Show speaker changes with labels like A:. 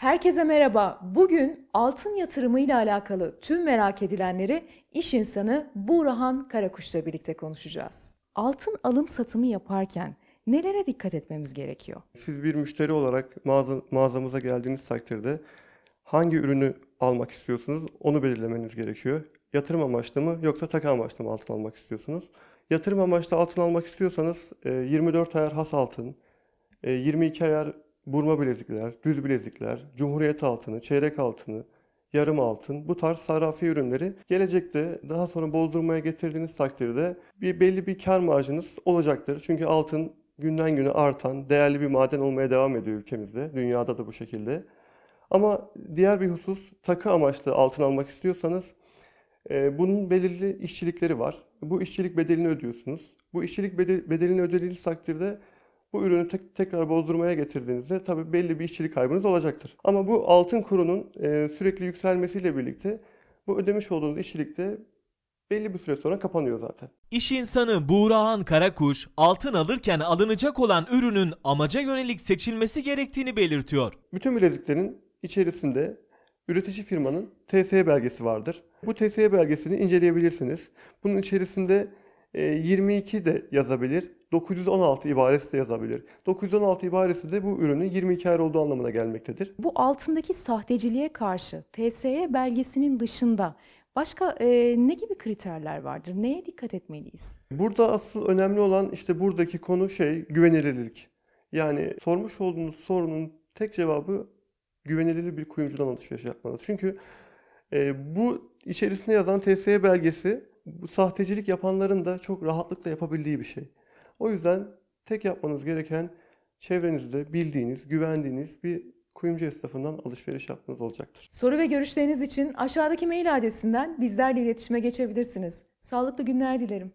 A: Herkese merhaba. Bugün altın yatırımı ile alakalı tüm merak edilenleri iş insanı Burhan Karakuş'la birlikte konuşacağız. Altın alım satımı yaparken nelere dikkat etmemiz gerekiyor?
B: Siz bir müşteri olarak mağaza, mağazamıza geldiğiniz takdirde hangi ürünü almak istiyorsunuz onu belirlemeniz gerekiyor. Yatırım amaçlı mı yoksa taka amaçlı mı altın almak istiyorsunuz? Yatırım amaçlı altın almak istiyorsanız e, 24 ayar has altın, e, 22 ayar burma bilezikler, düz bilezikler, cumhuriyet altını, çeyrek altını, yarım altın bu tarz sarrafi ürünleri gelecekte daha sonra bozdurmaya getirdiğiniz takdirde bir belli bir kar marjınız olacaktır. Çünkü altın günden güne artan değerli bir maden olmaya devam ediyor ülkemizde. Dünyada da bu şekilde. Ama diğer bir husus takı amaçlı altın almak istiyorsanız e, bunun belirli işçilikleri var. Bu işçilik bedelini ödüyorsunuz. Bu işçilik bede- bedelini ödediğiniz takdirde bu ürünü tek- tekrar bozdurmaya getirdiğinizde tabii belli bir işçilik kaybınız olacaktır. Ama bu altın kurunun e, sürekli yükselmesiyle birlikte bu ödemiş olduğunuz işçilik de belli bir süre sonra kapanıyor zaten.
C: İş insanı Buğrahan Karakuş, altın alırken alınacak olan ürünün amaca yönelik seçilmesi gerektiğini belirtiyor.
B: Bütün bileziklerin içerisinde üretici firmanın TSE belgesi vardır. Bu TSE belgesini inceleyebilirsiniz. Bunun içerisinde e, 22 de yazabilir, 916 ibaresi de yazabilir. 916 ibaresi de bu ürünün 22 ayar olduğu anlamına gelmektedir.
A: Bu altındaki sahteciliğe karşı TSE belgesinin dışında başka e, ne gibi kriterler vardır? Neye dikkat etmeliyiz?
B: Burada asıl önemli olan işte buradaki konu şey güvenilirlik. Yani sormuş olduğunuz sorunun tek cevabı güvenilir bir kuyumcudan alışveriş yapmanız. Çünkü e, bu içerisinde yazan TSE belgesi bu sahtecilik yapanların da çok rahatlıkla yapabildiği bir şey. O yüzden tek yapmanız gereken çevrenizde bildiğiniz, güvendiğiniz bir kuyumcu esnafından alışveriş yapmanız olacaktır.
A: Soru ve görüşleriniz için aşağıdaki mail adresinden bizlerle iletişime geçebilirsiniz. Sağlıklı günler dilerim.